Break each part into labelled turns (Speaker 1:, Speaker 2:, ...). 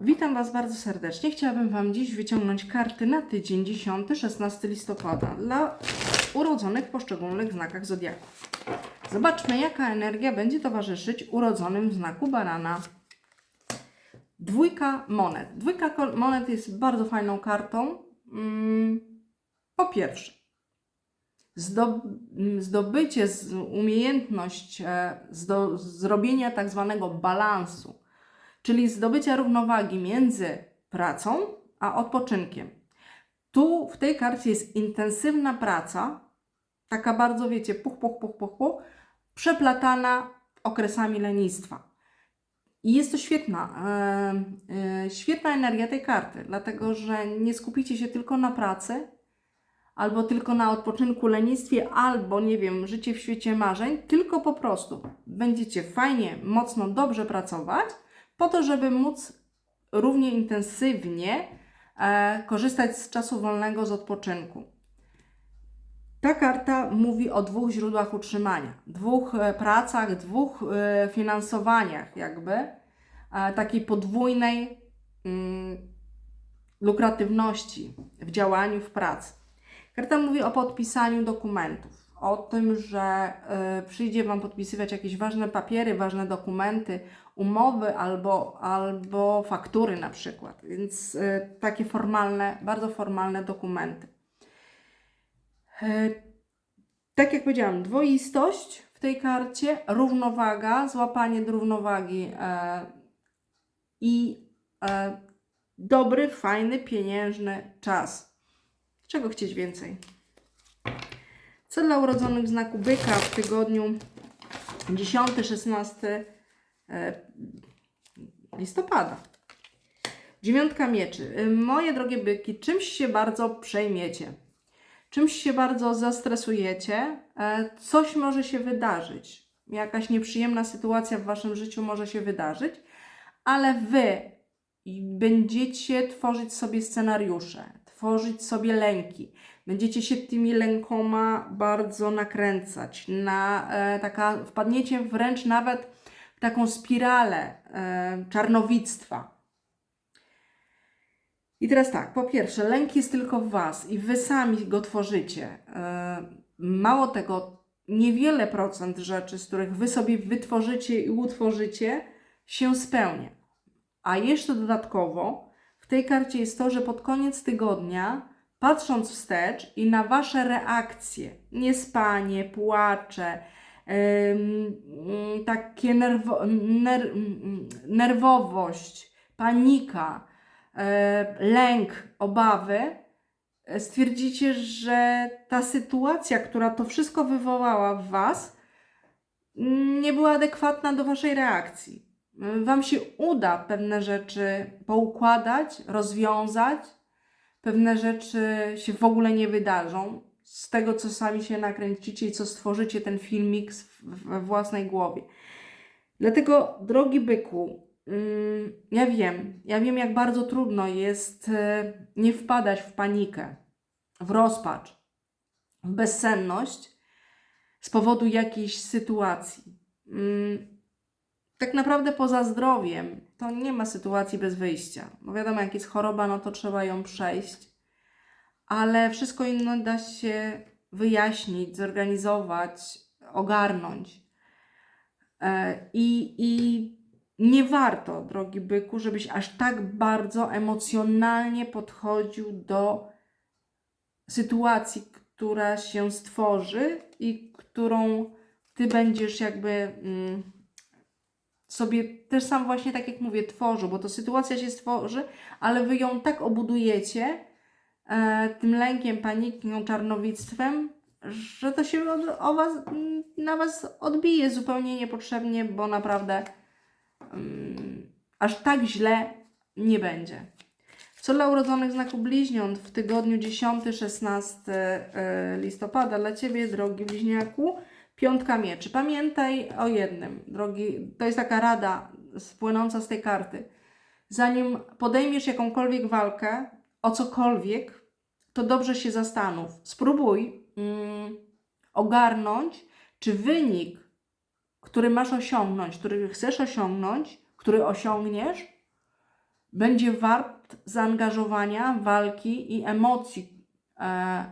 Speaker 1: Witam Was bardzo serdecznie. Chciałabym Wam dziś wyciągnąć karty na tydzień 10-16 listopada dla urodzonych w poszczególnych znakach zodiaku. Zobaczmy, jaka energia będzie towarzyszyć urodzonym w znaku barana. Dwójka monet. Dwójka monet jest bardzo fajną kartą. Mm, Po pierwsze, zdobycie, umiejętność e, zrobienia tak zwanego balansu, czyli zdobycia równowagi między pracą a odpoczynkiem. Tu w tej karcie jest intensywna praca, taka bardzo, wiecie, puch, puch, puch, puch, puch, przeplatana okresami lenistwa. I jest to świetna, e, e, świetna energia tej karty, dlatego że nie skupicie się tylko na pracy, albo tylko na odpoczynku, lenistwie, albo nie wiem, życie w świecie marzeń, tylko po prostu będziecie fajnie, mocno, dobrze pracować, po to, żeby móc równie intensywnie e, korzystać z czasu wolnego, z odpoczynku. Ta karta mówi o dwóch źródłach utrzymania, dwóch e, pracach, dwóch e, finansowaniach, jakby takiej podwójnej mm, lukratywności w działaniu, w pracy. Karta mówi o podpisaniu dokumentów, o tym, że przyjdzie Wam podpisywać jakieś ważne papiery, ważne dokumenty, umowy albo, albo faktury na przykład. Więc y, takie formalne, bardzo formalne dokumenty. Y, tak jak powiedziałam, dwoistość w tej karcie, równowaga, złapanie równowagi e, i dobry, fajny, pieniężny czas. Czego chcieć więcej? Co dla urodzonych w znaku byka w tygodniu 10-16 e, listopada? Dziewiątka mieczy. Y, Moje drogie byki, czymś się bardzo przejmiecie, czymś się bardzo zastresujecie, e, coś może się wydarzyć. Jakaś nieprzyjemna sytuacja w waszym życiu może się wydarzyć, ale wy będziecie tworzyć sobie scenariusze, tworzyć sobie lęki. Będziecie się tymi lękoma bardzo nakręcać, na e, taka, wpadniecie wręcz nawet taką spiralę e, czarnowictwa. I teraz tak, po pierwsze, lęk jest tylko w Was i Wy sami go tworzycie. E, mało tego, niewiele procent rzeczy, z których Wy sobie wytworzycie i utworzycie, się spełnia. A jeszcze dodatkowo w tej karcie jest to, że pod koniec tygodnia, patrząc wstecz i na Wasze reakcje, niespanie, płacze, takie nerwo, ner, ym, nerwowość, panika, e, lęk, obawy, e, stwierdzicie, że ta sytuacja, która to wszystko wywołała w Was, mm, nie była adekwatna do Waszej reakcji. Wam się uda pewne rzeczy poukładać, rozwiązać, pewne rzeczy się w ogóle nie wydarzą. Z tego, co sami się nakręcicie i co stworzycie ten filmik we własnej głowie. Dlatego, drogi byku, mm, ja wiem, ja wiem, jak bardzo trudno jest e, nie wpadać w panikę, w rozpacz, w bezsenność z powodu jakiejś sytuacji. Mm, tak naprawdę poza zdrowiem to nie ma sytuacji bez wyjścia. Bo wiadomo, jak jest choroba, no to trzeba ją przejść. Ale wszystko inne da się wyjaśnić, zorganizować, ogarnąć. E, I, I nie warto, drogi byku, żebyś aż tak bardzo emocjonalnie podchodził do sytuacji, która się stworzy i którą ty będziesz jakby. Mm, sobie też sam właśnie tak jak mówię, tworzył, bo to sytuacja się stworzy, ale wy ją tak obudujecie tym lękiem, paniką, czarnowictwem, że to się od, o was, mm, na was odbije zupełnie niepotrzebnie, bo naprawdę mm, aż tak źle nie będzie. Co dla urodzonych znaku bliźniąt w tygodniu 10-16 e, listopada dla Ciebie, drogi bliźniaku, Piątka mieczy. Pamiętaj o jednym, drogi, to jest taka rada spłynąca z tej karty. Zanim podejmiesz jakąkolwiek walkę o cokolwiek, to dobrze się zastanów. Spróbuj mm, ogarnąć, czy wynik, który masz osiągnąć, który chcesz osiągnąć, który osiągniesz, będzie wart zaangażowania, walki i emocji, e,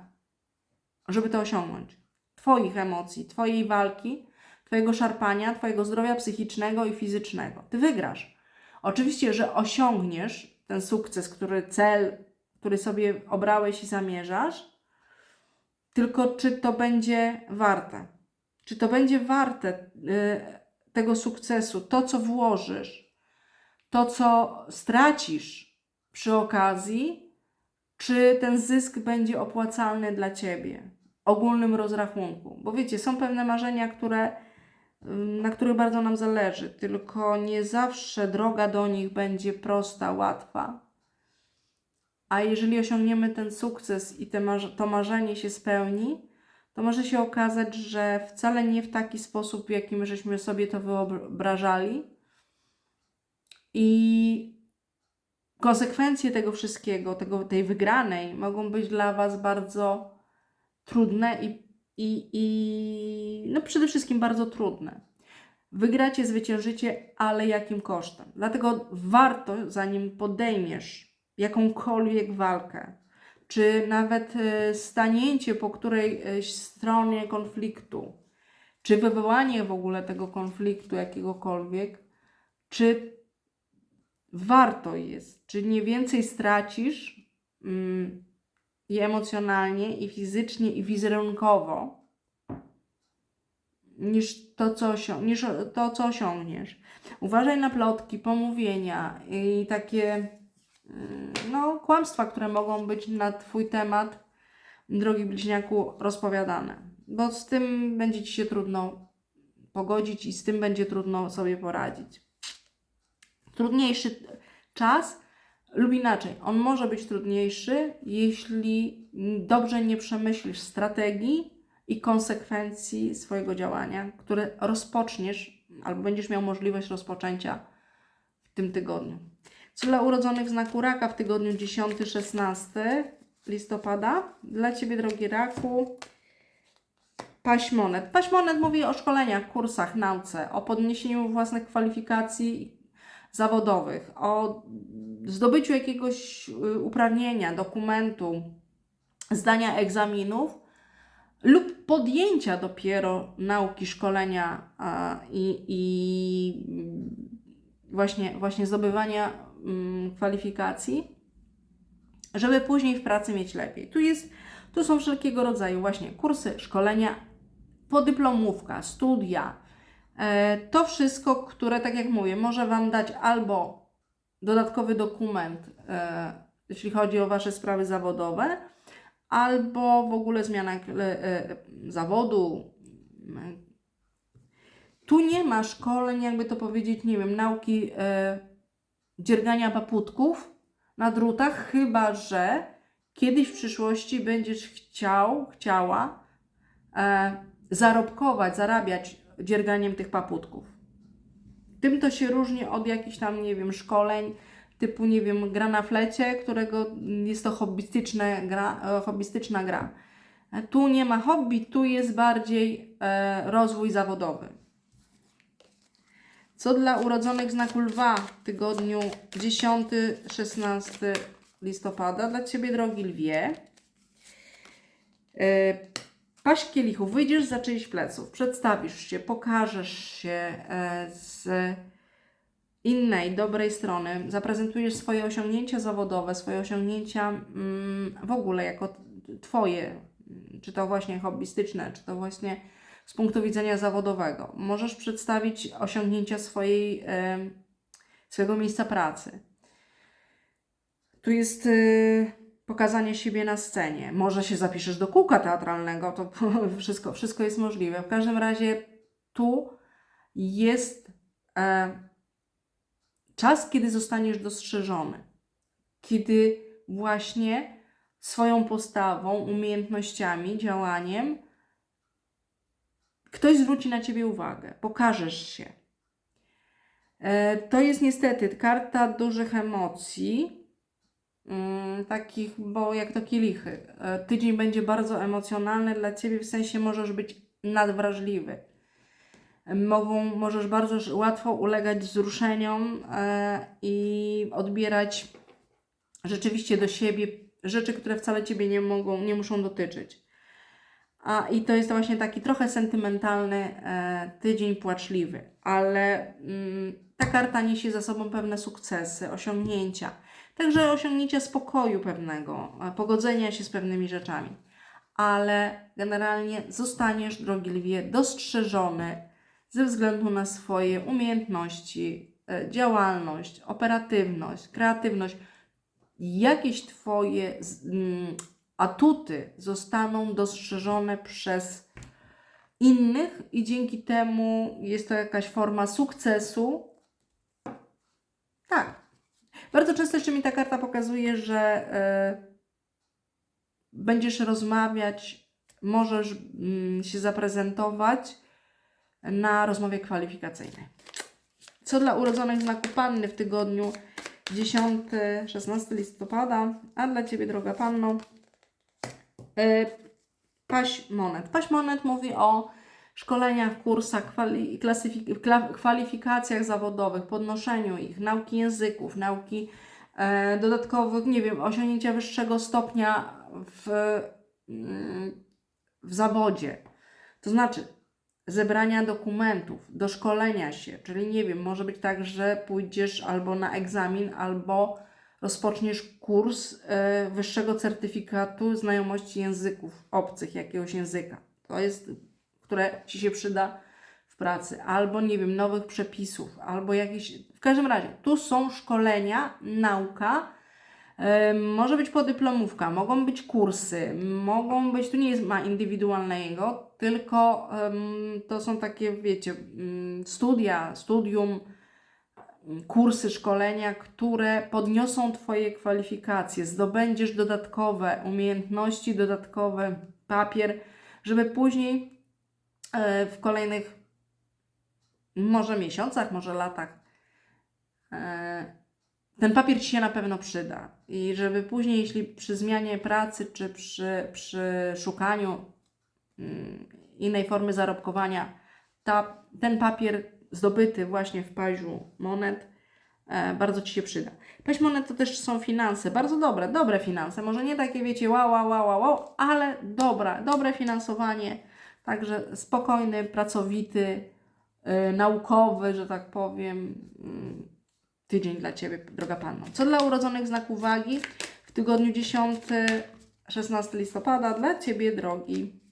Speaker 1: żeby to osiągnąć. Twoich emocji, Twojej walki, Twojego szarpania, Twojego zdrowia psychicznego i fizycznego. Ty wygrasz. Oczywiście, że osiągniesz ten sukces, który cel, który sobie obrałeś i zamierzasz, tylko czy to będzie warte? Czy to będzie warte y, tego sukcesu, to co włożysz, to co stracisz przy okazji, czy ten zysk będzie opłacalny dla ciebie? Ogólnym rozrachunku. Bo wiecie, są pewne marzenia, które, ym, na których bardzo nam zależy, tylko nie zawsze droga do nich będzie prosta, łatwa. A jeżeli osiągniemy ten sukces i to marzenie się spełni, to może się okazać, że wcale nie w taki sposób, w jakim żeśmy sobie to wyobrażali. I konsekwencje tego wszystkiego, tego, tej wygranej, mogą być dla Was bardzo trudne i, i, i no przede wszystkim bardzo trudne. Wygracie, zwyciężycie, ale jakim kosztem? Dlatego warto, zanim podejmiesz jakąkolwiek walkę, czy nawet e, stanięcie po którejś stronie konfliktu, czy wywołanie w ogóle tego konfliktu jakiegokolwiek, czy warto jest, czy nie więcej stracisz mm, i emocjonalnie, i fizycznie, i wizerunkowo, niż to, co, niż to, co osiągniesz. Uważaj na plotki, pomówienia i takie no, kłamstwa, które mogą być na Twój temat, drogi bliźniaku, rozpowiadane. Bo z tym będzie Ci się trudno pogodzić i z tym będzie trudno sobie poradzić. Trudniejszy czas lub inaczej, on może być trudniejszy, jeśli dobrze nie przemyślisz strategii i konsekwencji swojego działania, które rozpoczniesz albo będziesz miał możliwość rozpoczęcia w tym tygodniu. Co dla urodzonych w znaku raka w tygodniu 10-16 listopada? Dla Ciebie, drogi raku, paść monet. Paść monet mówi o szkoleniach, kursach, nauce, o podniesieniu własnych kwalifikacji zawodowych, o zdobyciu jakiegoś y, uprawnienia, dokumentu, zdania egzaminów lub podjęcia dopiero nauki, szkolenia i, i mm, właśnie, właśnie zdobywania kwalifikacji, żeby później w pracy mieć lepiej. Tu, jest, tu są wszelkiego rodzaju właśnie kursy, szkolenia, podyplomówka, studia. E, to wszystko, które, tak jak mówię, może Wam dać albo dodatkowy dokument, e, jeśli chodzi o Wasze sprawy zawodowe, albo w ogóle zmiana e, zawodu. Tu nie ma szkoleń, jakby to powiedzieć, nie wiem, nauki dziergania paputków na drutach, chyba że kiedyś w przyszłości będziesz chciał, chciała e, zarobkować, zarabiać dzierganiem tych paputków. Tym to się różni od jakichś tam, nie wiem, szkoleń typu, nie wiem, gra na flecie, którego jest to hobbystyczne gra, e, hobbystyczna gra. E, Tu nie ma hobby, tu jest bardziej e, rozwój zawodowy. Co dla urodzonych znaku lwa w tygodniu 10-16 listopada? Dla Ciebie, drogi lwie. E, Paść kielichów, wyjdziesz za czyjś pleców, przedstawisz się, pokażesz się e, z innej, dobrej strony, zaprezentujesz swoje osiągnięcia zawodowe, swoje osiągnięcia mm, w ogóle jako Twoje, czy to właśnie hobbystyczne, czy to właśnie z punktu widzenia zawodowego. Możesz przedstawić osiągnięcia swojej, swojego miejsca pracy. Tu jest y, pokazanie siebie na scenie. Może się zapiszesz do kółka teatralnego, to wszystko, wszystko jest możliwe. W każdym razie tu jest e, czas, kiedy zostaniesz dostrzeżony. Kiedy właśnie swoją postawą, umiejętnościami, działaniem ktoś zwróci na ciebie uwagę, pokażesz się. E, To jest niestety karta dużych emocji, mm, takich, bo jak to kielichy. E, Tydzień będzie bardzo emocjonalny dla ciebie, w sensie możesz być nadwrażliwy. mogą, możesz bardzo łatwo ulegać wzruszeniom e, i odbierać rzeczywiście do siebie rzeczy, które wcale Ciebie nie mogą, nie muszą dotyczyć. A i to jest właśnie taki trochę sentymentalny e, tydzień płaczliwy, ale mm, ta karta niesie za sobą pewne sukcesy, osiągnięcia, także osiągnięcia spokoju pewnego, e, pogodzenia się z pewnymi rzeczami. Ale generalnie zostaniesz, drogi lwie, dostrzeżony ze względu na swoje umiejętności, e, działalność, operatywność, kreatywność. Jakieś Twoje mm, atuty zostaną dostrzeżone przez innych i dzięki temu jest to jakaś forma sukcesu. Tak. Bardzo często jeszcze mi ta karta pokazuje, że e, będziesz rozmawiać, możesz mm, się zaprezentować na rozmowie kwalifikacyjnej. Co dla urodzonych znaku Panny w tygodniu 10-16 listopada, a dla Ciebie, droga Panno, Paś Monet. Paś Monet mówi o szkoleniach, kursach, kwali, kwalifikacjach zawodowych, podnoszeniu ich, nauki języków, nauki e, dodatkowych, nie wiem, osiągnięcia wyższego stopnia w, mm, w zawodzie. To znaczy zebrania dokumentów, doszkolenia się, czyli nie wiem, może być tak, że pójdziesz albo na egzamin, albo rozpoczniesz kurs e, wyższego certyfikatu znajomości języków obcych, jakiegoś języka. To jest, które Ci się przyda w pracy, albo nie wiem, nowych przepisów, albo jakieś. W każdym razie, tu są szkolenia, nauka. e, Może być podyplomówka, mogą być kursy, mogą być, tu nie jest ma indywidualnego, tylko to są takie, wiecie, mm, studia, studium, kursy, szkolenia, które podniosą Twoje kwalifikacje, zdobędziesz dodatkowe umiejętności, dodatkowy papier, żeby później e, w kolejnych może miesiącach, może latach e, ten papier Ci się na pewno przyda. I żeby później, jeśli przy zmianie pracy, czy przy, przy szukaniu mm, innej formy zarobkowania, ta, ten papier zdobyty właśnie w paźu monet e, bardzo Ci się przyda. Paź monet to też są finanse, bardzo dobre, dobre finanse, może nie takie wiecie wow, wow, wow, wow, ale dobra, dobre finansowanie, także spokojny, pracowity, e, naukowy, że tak powiem, mm, tydzień dla Ciebie, droga Panno. Co dla urodzonych znaków wagi w tygodniu 10-16 listopada dla Ciebie, drogi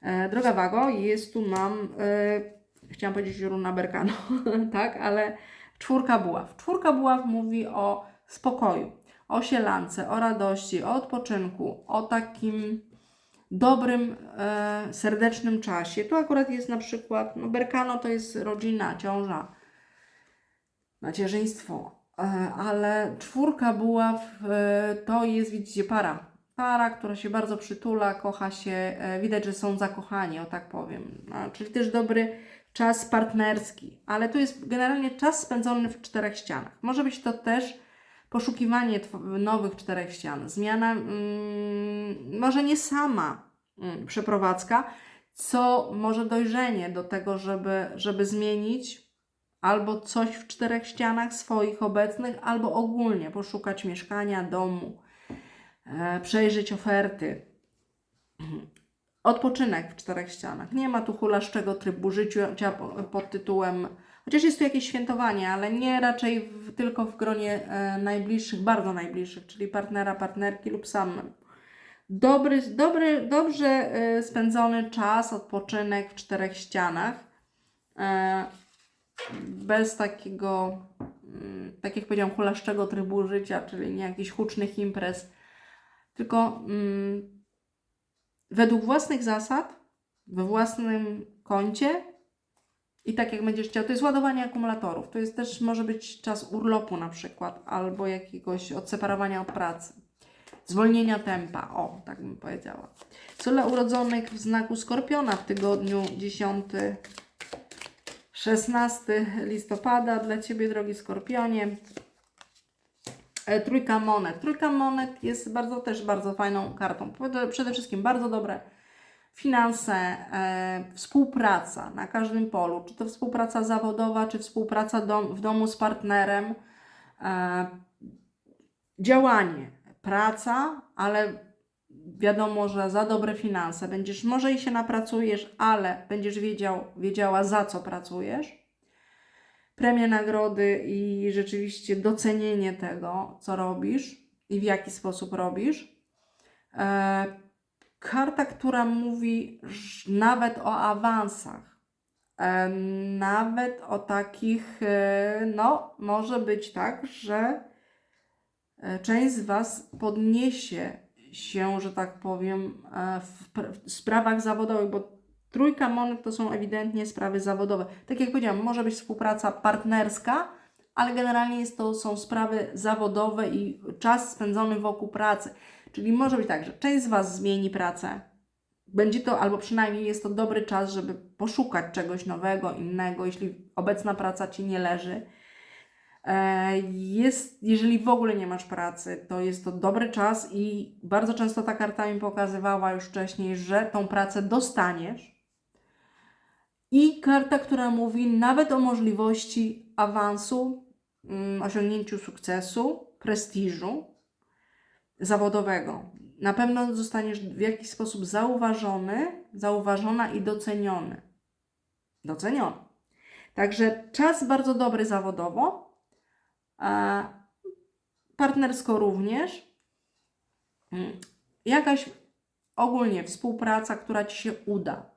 Speaker 1: E, droga Wago, jest tu mam, e, chciałam powiedzieć runa Berkano, tak, ale czwórka buław. Czwórka buław mówi o spokoju, o sielance, o radości, o odpoczynku, o takim dobrym, e, serdecznym czasie. Tu akurat jest na przykład, no Berkano to jest rodzina, ciąża, macierzyństwo, e, ale czwórka buław e, to jest, widzicie, para. Para, która się bardzo przytula, kocha się, e, widać, że są zakochani, o tak powiem. No, czyli też dobry czas partnerski, ale tu jest generalnie czas spędzony w czterech ścianach. Może być to też poszukiwanie nowych czterech ścian, zmiana, mm, może nie sama mm, przeprowadzka, co może dojrzenie do tego, żeby, żeby zmienić albo coś w czterech ścianach swoich obecnych, albo ogólnie poszukać mieszkania, domu, e, przejrzeć oferty. Odpoczynek w czterech ścianach. Nie ma tu hulaszczego trybu życia po- pod tytułem, chociaż jest tu jakieś świętowanie, ale nie raczej w, tylko w gronie e, najbliższych, bardzo najbliższych, czyli partnera, partnerki lub samym. Dobry, dobry, dobrze e, spędzony czas, odpoczynek w czterech ścianach. E, bez takiego, mm, tak jak powiedziałam, hulaszczego trybu życia, czyli nie jakichś hucznych imprez, tylko mm, według własnych zasad, we własnym koncie i tak jak będziesz chciał. To jest ładowanie akumulatorów. To jest też może być czas urlopu na przykład, albo jakiegoś odseparowania od pracy. Zwolnienia tempa, o, tak bym powiedziała. Co dla urodzonych w znaku Skorpiona w tygodniu 10 16 listopada dla Ciebie, drogi Skorpionie. E, Trójka monet. Trójka monet jest bardzo też bardzo fajną kartą. Przede- wszystkim bardzo dobre finanse, e, współpraca na każdym polu, czy to współpraca zawodowa, czy współpraca dom, w domu z partnerem, e, działanie, praca, ale wiadomo, że za dobre finanse będziesz, może i się napracujesz, ale będziesz wiedział, wiedziała za co pracujesz. Premie, nagrody i rzeczywiście docenienie tego, co robisz i w jaki sposób robisz. E, karta, która mówi nawet o awansach, e, nawet o takich, e, no, może być tak, że część z Was podniesie się, że tak powiem, w, w sprawach zawodowych, bo trójka monet to są ewidentnie sprawy zawodowe. Tak jak powiedziałam, może być współpraca partnerska, ale generalnie jest to, są sprawy zawodowe i czas spędzony wokół pracy. Czyli może być tak, że część z Was zmieni pracę. Będzie to, albo przynajmniej jest to dobry czas, żeby poszukać czegoś nowego, innego, jeśli obecna praca Ci nie leży. E, Jest, jeżeli w ogóle nie masz pracy, to jest to dobry czas i bardzo często ta karta mi pokazywała już wcześniej, że tą pracę dostaniesz. I karta, która mówi nawet o możliwości awansu, mm, osiągnięciu sukcesu, prestiżu zawodowego. Na pewno zostaniesz w jakiś sposób zauważony, zauważona i doceniony. Doceniony. Także czas bardzo dobry zawodowo, partnersko również. Mm, Jakaś ogólnie współpraca, która Ci się uda.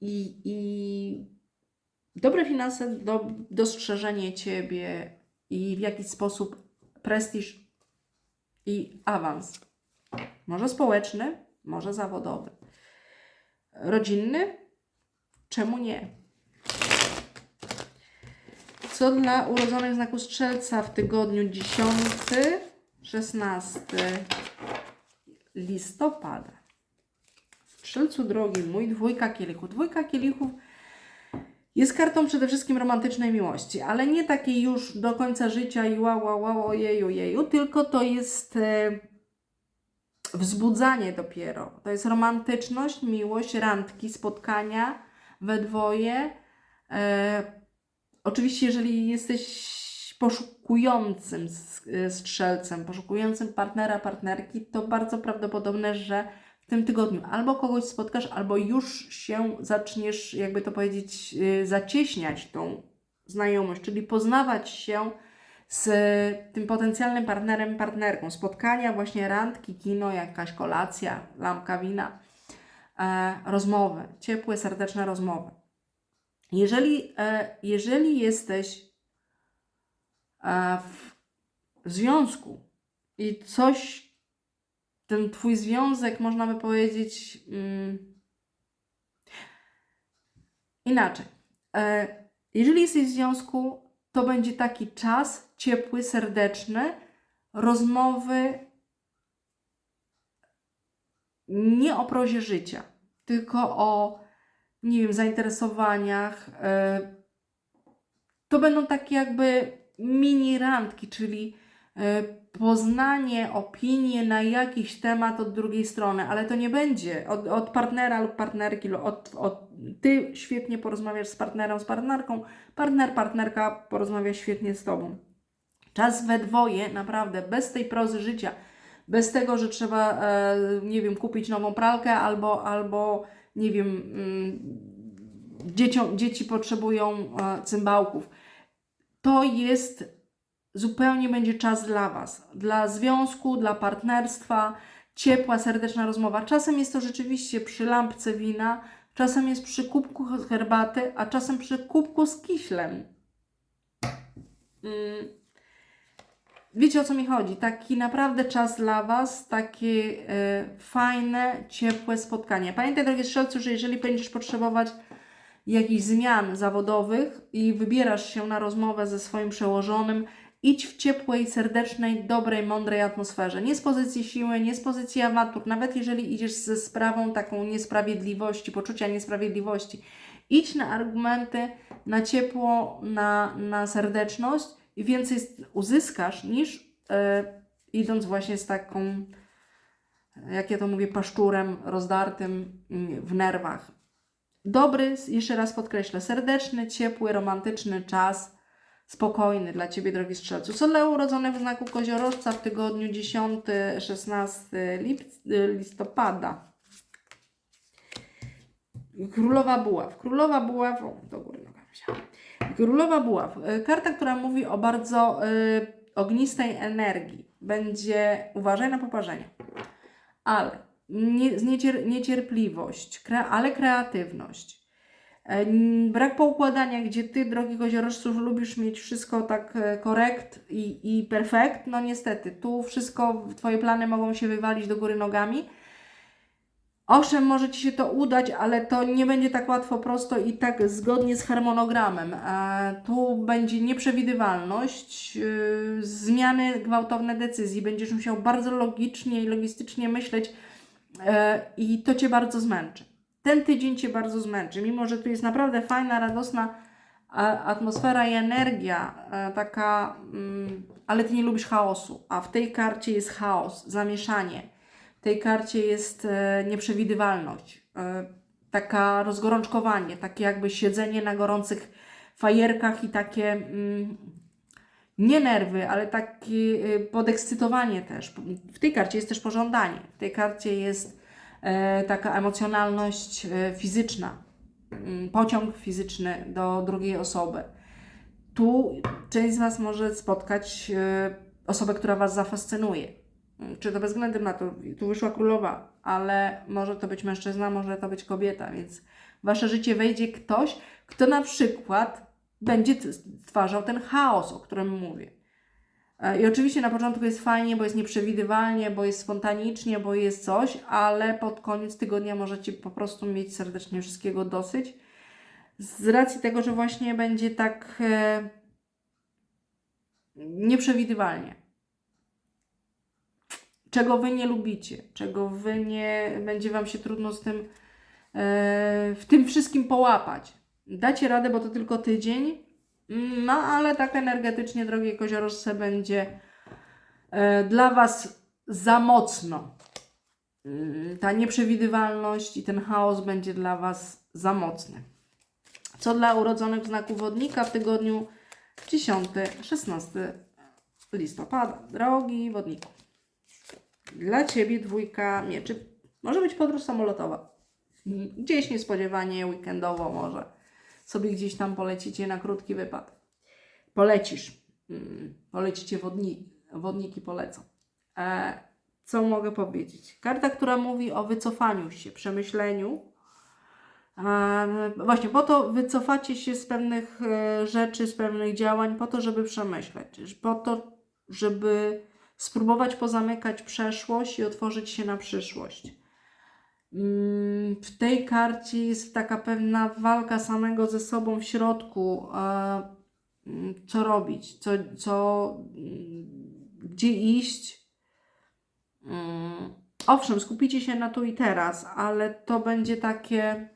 Speaker 1: I, i dobre finanse, do, dostrzeżenie Ciebie i w jakiś sposób prestiż i awans. Może społeczny, może zawodowy. Rodzinny? Czemu nie? Co dla urodzonych w znaku Strzelca w tygodniu 10-16 listopada? Strzelcu drogi mój, dwójka kielichów. Dwójka kielichów jest kartą przede wszystkim romantycznej miłości, ale nie takiej już do końca życia i wow, wow, wow, ojeju, ojeju, tylko to jest e, wzbudzanie dopiero. To jest romantyczność, miłość, randki, spotkania we dwoje. E, oczywiście, jeżeli jesteś poszukującym e, strzelcem, poszukującym partnera, partnerki, to bardzo prawdopodobne, że w tym tygodniu albo kogoś spotkasz, albo już się zaczniesz, jakby to powiedzieć, y, zacieśniać tą znajomość, czyli poznawać się z tym potencjalnym partnerem, partnerką. Spotkania, właśnie randki, kino, jakaś kolacja, lampka wina, e, rozmowy, ciepłe, serdeczne rozmowy. Jeżeli, e, jeżeli jesteś e, w związku i coś ten twój związek, można by powiedzieć, mm, inaczej. E, jeżeli jesteś w związku, to będzie taki czas ciepły, serdeczny, rozmowy nie o prozie życia, tylko o, nie wiem, zainteresowaniach. E, to będą takie jakby mini randki, czyli poznanie, opinie na jakiś temat od drugiej strony, ale to nie będzie od, od partnera lub partnerki, od, od, ty świetnie porozmawiasz z partnerem, z partnerką, partner, partnerka porozmawia świetnie z tobą. Czas we dwoje, naprawdę, bez tej prozy życia, bez tego, że trzeba, e, nie wiem, kupić nową pralkę albo, albo nie wiem, mm, dzieci potrzebują e, cymbałków. To jest zupełnie będzie czas dla Was, dla związku, dla partnerstwa, ciepła, serdeczna rozmowa. Czasem jest to rzeczywiście przy lampce wina, czasem jest przy kubku herbaty, a czasem przy kubku z kiślem. Mm. Wiecie o co mi chodzi? Taki naprawdę czas dla Was, takie e, fajne, ciepłe spotkanie. Pamiętaj, drogie strzelcu, że jeżeli będziesz potrzebować jakichś zmian zawodowych i wybierasz się na rozmowę ze swoim przełożonym, idź w ciepłej, serdecznej, dobrej, mądrej atmosferze. Nie z pozycji siły, nie z pozycji awantur, nawet jeżeli idziesz ze sprawą taką niesprawiedliwości, poczucia niesprawiedliwości. Idź na argumenty, na ciepło, na, na serdeczność i więcej uzyskasz niż e, idąc właśnie z taką jak ja to mówię, paszczurem rozdartym mm, w nerwach. Dobry, jeszcze raz podkreślę, serdeczny, ciepły, romantyczny czas, spokojny dla Ciebie, drogi strzelcu. Co dla urodzonych w znaku koziorożca w tygodniu 10-16 lip- listopada. Królowa Buław. Królowa Buław, o, do góry wzięłam. Królowa Buław. y, Karta, która mówi o bardzo y, ognistej energii. Będzie, uważaj na poparzenie, ale nie, niecier, niecierpliwość, kre, ale kreatywność. E, Brak poukładania, gdzie ty, drogi koziorożców, lubisz mieć wszystko tak e, korekt i, i perfekt, no niestety, tu wszystko, twoje plany mogą się wywalić do góry nogami. Owszem, może Ci się to udać, ale to nie będzie tak łatwo, prosto i tak zgodnie z harmonogramem. E, tu będzie nieprzewidywalność, zmiany, gwałtowne decyzji. Będziesz musiał bardzo logicznie i logistycznie myśleć e, i to Cię bardzo zmęczy. Ten tydzień Cię bardzo zmęczy, mimo że tu jest naprawdę fajna, radosna atmosfera i energia, e, taka, mm, ale Ty nie lubisz chaosu, a w tej karcie jest chaos, zamieszanie. W tej karcie jest e, nieprzewidywalność, e, taka rozgorączkowanie, takie jakby siedzenie na gorących fajerkach i takie mm, nie nerwy, ale takie podekscytowanie też. W tej karcie jest też pożądanie. W tej karcie jest taka emocjonalność e, fizyczna, mm, pociąg fizyczny do drugiej osoby. Tu część z Was może spotkać e, osobę, która Was zafascynuje. Mm, Czy to bez względu na to, tu wyszła królowa, ale może to być mężczyzna, może to być kobieta, więc w Wasze życie wejdzie ktoś, kto na przykład będzie stwarzał ten chaos, o którym mówię. E, I oczywiście na początku jest fajnie, bo jest nieprzewidywalnie, bo jest spontanicznie, bo jest coś, ale pod koniec tygodnia możecie po prostu mieć serdecznie wszystkiego dosyć. Z racji tego, że właśnie będzie tak e, nieprzewidywalnie. Czego wy nie lubicie, czego wy nie będzie wam się trudno z tym e, w tym wszystkim połapać. Dacie radę, bo to tylko tydzień, no ale tak energetycznie, drogie koziorożce, będzie e, dla was za mocno. Mm, Ta nieprzewidywalność i ten chaos będzie dla was za mocny. Co dla urodzonych w znaku wodnika w tygodniu 10-16 listopada. Drogi wodniku. Dla Ciebie dwójka mieczy. Może być podróż samolotowa. Gdzieś niespodziewanie, weekendowo może. Sobie gdzieś tam polecicie na krótki wypad. Polecisz. Mm, Polecicie wodni, wodniki polecą. E, co mogę powiedzieć? Karta, która mówi o wycofaniu się, przemyśleniu. E, właśnie po to wycofacie się z pewnych e, rzeczy, z pewnych działań, po to, żeby przemyśleć, po to, żeby spróbować pozamykać przeszłość i otworzyć się na przyszłość. Mm, W tej karcie jest taka pewna walka samego ze sobą w środku. mm, Co robić, co, co, mm, gdzie iść. Owszem, skupicie się na tu i teraz, ale to będzie takie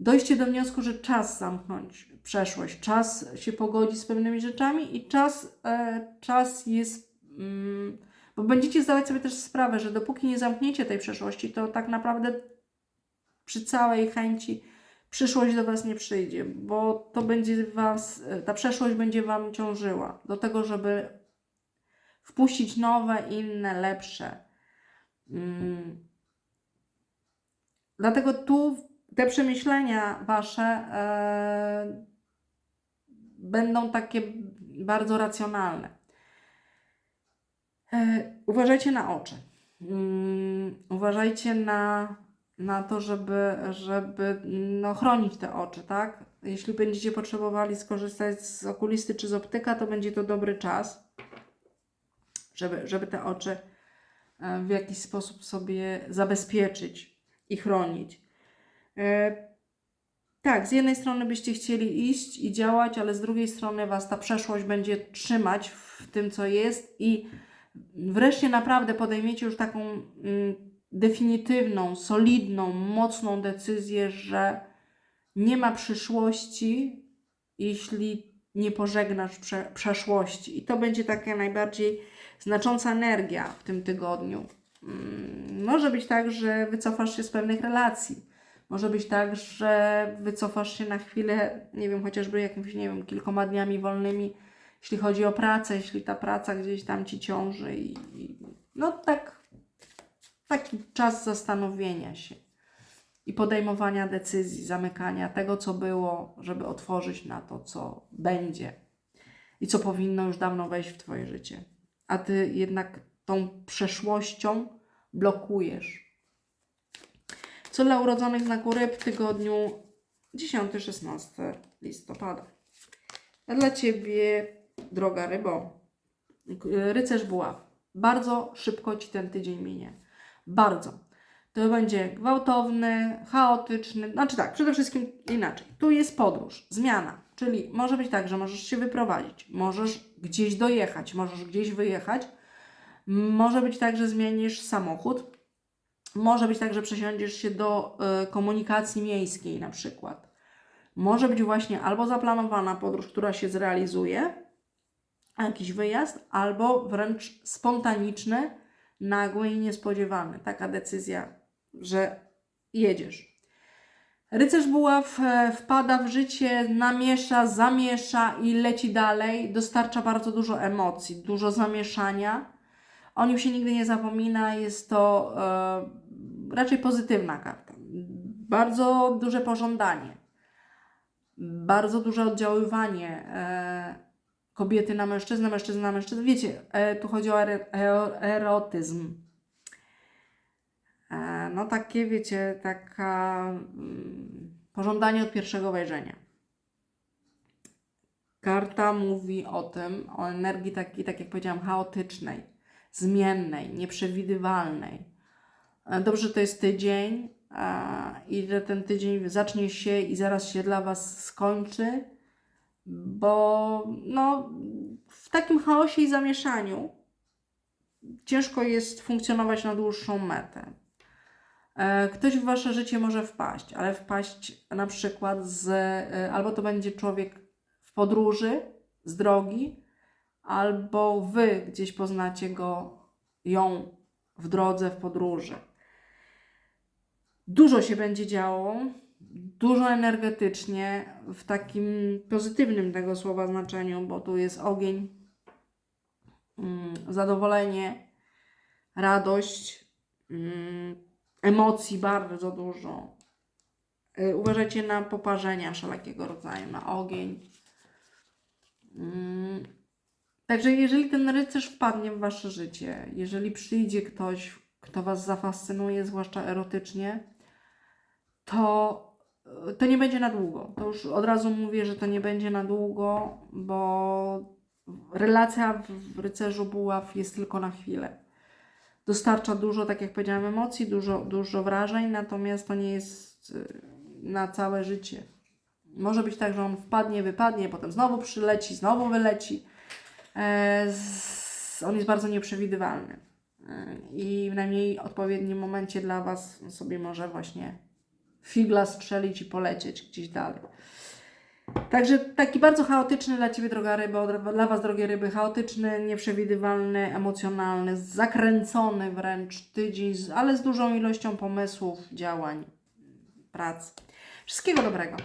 Speaker 1: dojście do wniosku, że czas zamknąć przeszłość, czas się pogodzić z pewnymi rzeczami i czas, e, czas jest. Bo będziecie zdawać sobie też sprawę, że dopóki nie zamkniecie tej przeszłości, to tak naprawdę przy całej chęci przyszłość do Was nie przyjdzie, bo to będzie Was, ta przeszłość będzie Wam ciążyła do tego, żeby wpuścić nowe, inne, lepsze. Mm. Dlatego tu te przemyślenia Wasze e, będą takie bardzo racjonalne. E, uważajcie na oczy. Mm, uważajcie na, na to, żeby, żeby no, chronić te oczy, tak? Jeśli będziecie potrzebowali skorzystać z okulisty czy z optyka, to będzie to dobry czas, żeby, żeby te oczy e, w jakiś sposób sobie zabezpieczyć i chronić. E, tak, z jednej strony byście chcieli iść i działać, ale z drugiej strony Was ta przeszłość będzie trzymać w tym, co jest i wreszcie naprawdę podejmiecie już taką mm, definitywną, solidną, mocną decyzję, że nie ma przyszłości, jeśli nie pożegnasz prze, przeszłości. I to będzie taka najbardziej znacząca energia w tym tygodniu. Mm, Może być tak, że wycofasz się z pewnych relacji. Może być tak, że wycofasz się na chwilę, nie wiem, chociażby jakimiś, nie wiem, kilkoma dniami wolnymi, jeśli chodzi o pracę, jeśli ta praca gdzieś tam ci ciąży i, i no tak, taki czas zastanowienia się i podejmowania decyzji, zamykania tego, co było, żeby otworzyć na to, co będzie i co powinno już dawno wejść w Twoje życie. A Ty jednak tą przeszłością blokujesz. Co dla urodzonych na ryb w tygodniu 10-16 listopada. A dla Ciebie, droga rybo, rycerz buław. Bardzo szybko Ci ten tydzień minie. Bardzo. To będzie gwałtowny, chaotyczny, znaczy tak, przede wszystkim inaczej. Tu jest podróż, zmiana, czyli może być tak, że możesz się wyprowadzić, możesz gdzieś dojechać, możesz gdzieś wyjechać, może być tak, że zmienisz samochód, może być tak, że przesiądziesz się do y, komunikacji miejskiej na przykład. Może być właśnie albo zaplanowana podróż, która się zrealizuje, jakiś wyjazd, albo wręcz spontaniczny, nagły i niespodziewany. Taka decyzja, że jedziesz. Rycerz buław e, wpada w życie, namiesza, zamiesza i leci dalej. Dostarcza bardzo dużo emocji, dużo zamieszania. O nim się nigdy nie zapomina. Jest to e, raczej pozytywna karta. Bardzo duże pożądanie. Bardzo duże oddziaływanie e, kobiety na mężczyznę, mężczyzny na mężczyznę. Wiecie, e, tu chodzi o ero- erotyzm. E, no takie, wiecie, taka mm, pożądanie od pierwszego wejrzenia. Karta mówi o tym, o energii takiej, tak jak powiedziałam, chaotycznej, zmiennej, nieprzewidywalnej. E, Dobrze, że to jest tydzień e, i że ten tydzień zacznie się i zaraz się dla Was skończy, bo no, w takim chaosie i zamieszaniu ciężko jest funkcjonować na dłuższą metę. E, Ktoś w wasze życie może wpaść, ale wpaść na przykład z, e, albo to będzie człowiek w podróży, z drogi, albo wy gdzieś poznacie go, ją w drodze, w podróży. Dużo się będzie działo, dużo energetycznie, w takim pozytywnym tego słowa znaczeniu, bo tu jest ogień, mm, zadowolenie, radość, mm, emocji bardzo dużo. Y, Uważajcie na poparzenia wszelkiego rodzaju, na ogień. Mm. Także jeżeli ten rycerz wpadnie w wasze życie, jeżeli przyjdzie ktoś, kto was zafascynuje, zwłaszcza erotycznie, to, to nie będzie na długo. To już od razu mówię, że to nie będzie na długo, bo relacja w rycerzu buław jest tylko na chwilę dostarcza dużo, tak jak powiedziałam, emocji, dużo, dużo wrażeń, natomiast to nie jest y, na całe życie. Może być tak, że on wpadnie, wypadnie, potem znowu przyleci, znowu wyleci. E, on jest bardzo nieprzewidywalny. E, I w najmniej odpowiednim momencie dla Was sobie może właśnie figla strzelić i polecieć gdzieś dalej. Także taki bardzo chaotyczny dla Ciebie, droga rybo, dla Was, drogie ryby, chaotyczny, nieprzewidywalny, emocjonalny, zakręcony wręcz tydzień, ale z dużą ilością pomysłów, działań, prac. Wszystkiego dobrego.